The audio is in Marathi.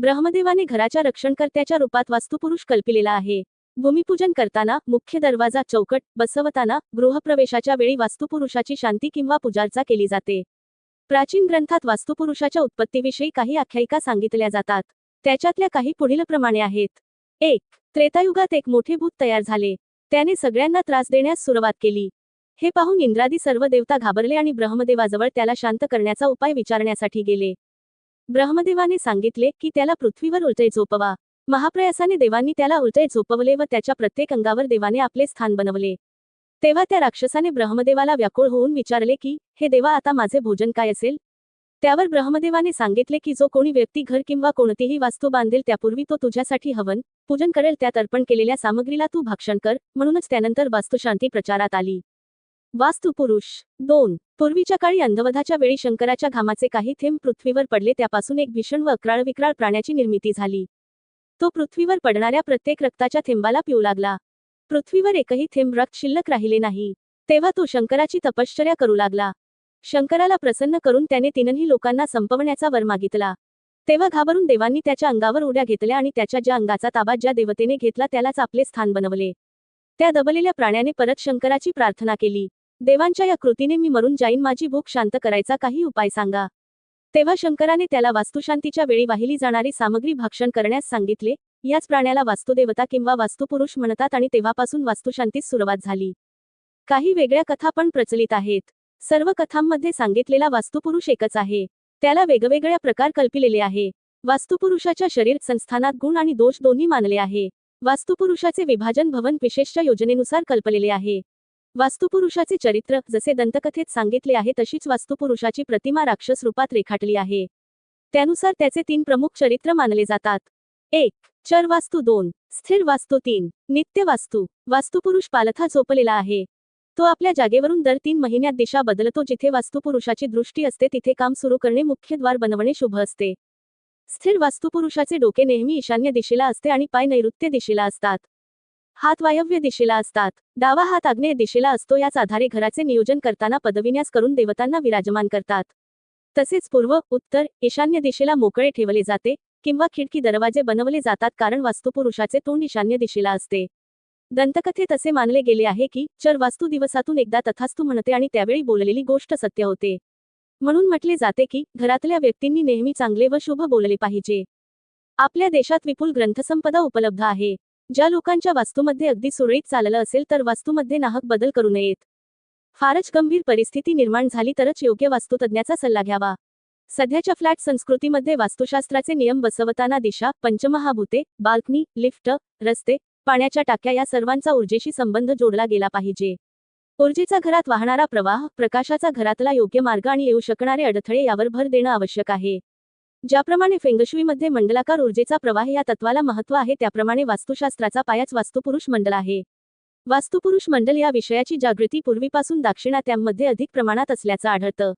ब्रह्मदेवाने घराच्या रक्षणकर्त्याच्या रूपात वास्तुपुरुष कल्पिलेला आहे. भूमिपूजन करताना मुख्य दरवाजा चौकट बसवताना गृहप्रवेशाच्या वेळी वास्तुपुरुषाची शांती किंवा पूजार्चा केली जाते. प्राचीन ग्रंथात वास्तुपुरुषाच्या उत्पत्तीविषयी काही आख्यायिका सांगितल्या जातात. त्याच्यातल्या काही पुढीलप्रमाणे आहेत. एक त्रेतायुगात एक मोठे भूत तयार झाले. त्याने सगळ्यांना त्रास देण्यास सुरुवात केली. हे पाहून इंद्रादी सर्व देवता घाबरले आणि ब्रह्मदेवाजवळ त्याला शांत करण्याचा उपाय विचारण्यासाठी गेले. ब्रह्मदेवाने सांगितले की त्याला पृथ्वीवर उलटे झोपवा. महाप्रयासाने देवांनी त्याला उलटे झोपवले व त्याच्या प्रत्येक अंगावर देवाने आपले स्थान बनवले. तेव्हा त्या राक्षसाने ब्रह्मदेवाला व्याकुळ होऊन विचारले की हे देवा आता माझे भोजन काय असेल? त्यावर ब्रह्मदेवाने सांगितले की जो कोणी व्यक्ती घर किंवा कोणतीही वास्तू बांधेल त्यापूर्वी तो तुझ्यासाठी हवन पूजन करेल त्यात अर्पण केलेल्या सामग्रीला तू भक्षण कर. म्हणूनच त्यानंतर वास्तुशांती प्रचारात आली. वास्तुपुरुष दोन पूर्वीच्या काळी अंधवधाच्या वेळी शंकराच्या घामाचे काही थेंब पृथ्वीवर पडले त्यापासून एक भीषण व अक्राळ विक्राळ प्राण्याची निर्मिती झाली. तो पृथ्वीवर पडणाऱ्या प्रत्येक रक्ताच्या थेंबाला पिऊ लागला. पृथ्वीवर एकही थेंब रक्त शिल्लक राहिले नाही. तेव्हा तो शंकराची तपश्चर्या करू लागला. शंकराला प्रसन्न करून त्याने तीनही लोकांना संपवण्याचा वर मागितला. तेव्हा घाबरून देवांनी त्याच्या अंगावर उड्या घेतल्या आणि त्याच्या ज्या अंगाचा ताबा ज्या देवतेने घेतला त्यालाच आपले स्थान बनवले. त्या दबलेल्या प्राण्याने परत शंकराची प्रार्थना केली. देवांच्या या कृतीने मी मरून जाईन माझी भूक शांत करायचा काही उपाय सांगा. तेव्हा शंकराने त्याला वास्तुशांतीच्या वेळी वाहिली जाणारी सामग्री भक्षण करण्यास सांगितले याच प्राण्याला वास्तुदेवता किंवा वास्तुपुरुष म्हणतात आणि तेव्हापासून वास्तुशांतीस सुरुवात झाली. काही वेगळ्या कथा पण प्रचलित आहेत. सर्व कथांमध्ये सांगितलेला वास्तुपुरुष एकच आहे. त्याला वेगवेगळ्या प्रकार कल्पिलेले आहे. वास्तुपुरुषाच्या शरीर संस्थानात गुण आणि दोष दोन्ही मानले आहे. वास्तुपुरुषाचे विभाजन भवन विशेषच्या योजनेनुसार कल्पलेले आहे. वास्तुपुरुषाचे चरित्र जसे दंतकथेत सांगितले आहे तशीच वास्तुपुरुषाची प्रतिमा राक्षस रूपात रेखाटली आहे. त्यानुसार त्याचे तीन प्रमुख चरित्र मानले जातात. एक चर वास्तू दोन स्थिर वास्तू तीन नित्य वास्तू. वास्तुपुरुष पालथा झोपलेला आहे. तो आपल्या जागेवरून दर तीन महिन्यात दिशा बदलतो जिथे वास्तुपुरुषाची दृष्टी असते तिथे काम सुरू करणे मुख्य द्वार बनवणे शुभ असते. स्थिर वास्तुपुरुषाचे डोके नेहमी ईशान्य दिशेला असते आणि पाय नैऋत्य दिशेला असतात. हात वायव्य दिशेला असतात. डावा हात आग्नेय दिशेला असतो. याच आधारे घराचे नियोजन करताना पदविन्यास करून देवतांना विराजमान करतात. तसेच पूर्व उत्तर ईशान्य दिशेला मोकळे ठेवले जाते किंवा खिडकी दरवाजे बनवले जातात कारण वास्तुपुरुषाचे तोंड ईशान्य दिशेला असते. दंतकथेत असे मानले गेले आहे की चर वास्तू दिवसातून एकदा तथास्तू म्हणते आणि त्यावेळी बोललेली गोष्ट सत्य होते. म्हणून म्हटले जाते की घरातल्या व्यक्तींनी नेहमी चांगले व शुभ बोलले पाहिजे. आपल्या देशात विपुल ग्रंथसंपदा उपलब्ध आहे. ज्या लोकांच्या वास्तूमध्ये अगदी सुरळीत चाललं असेल तर वास्तूमध्ये नाहक बदल करू नयेत. फारच गंभीर परिस्थिती निर्माण झाली तरच योग्य वास्तुतज्ञाचा सल्ला घ्यावा. सध्याच्या फ्लॅट संस्कृतीमध्ये वास्तुशास्त्राचे नियम बसवताना दिशा पंचमहाभूते बाल्कनी लिफ्ट रस्ते पाण्याच्या टाक्या या सर्वांचा ऊर्जेशी संबंध जोडला गेला पाहिजे. ऊर्जेचा घरात वाहणारा प्रवाह प्रकाशाचा घरातला योग्य मार्ग आणि येऊ शकणारे अडथळे यावर भर देणं आवश्यक आहे. ज्याप्रमाणे फेंगशुईमध्ये मंडलाकार ऊर्जेचा प्रवाह या तत्वाला महत्त्व आहे त्याप्रमाणे वास्तुशास्त्राचा पायाच वास्तुपुरुष मंडल आहे. वास्तुपुरुष मंडल या विषयाची जागृती पूर्वीपासून दाक्षिणात्यांमध्ये अधिक प्रमाणात असल्याचं आढळतं.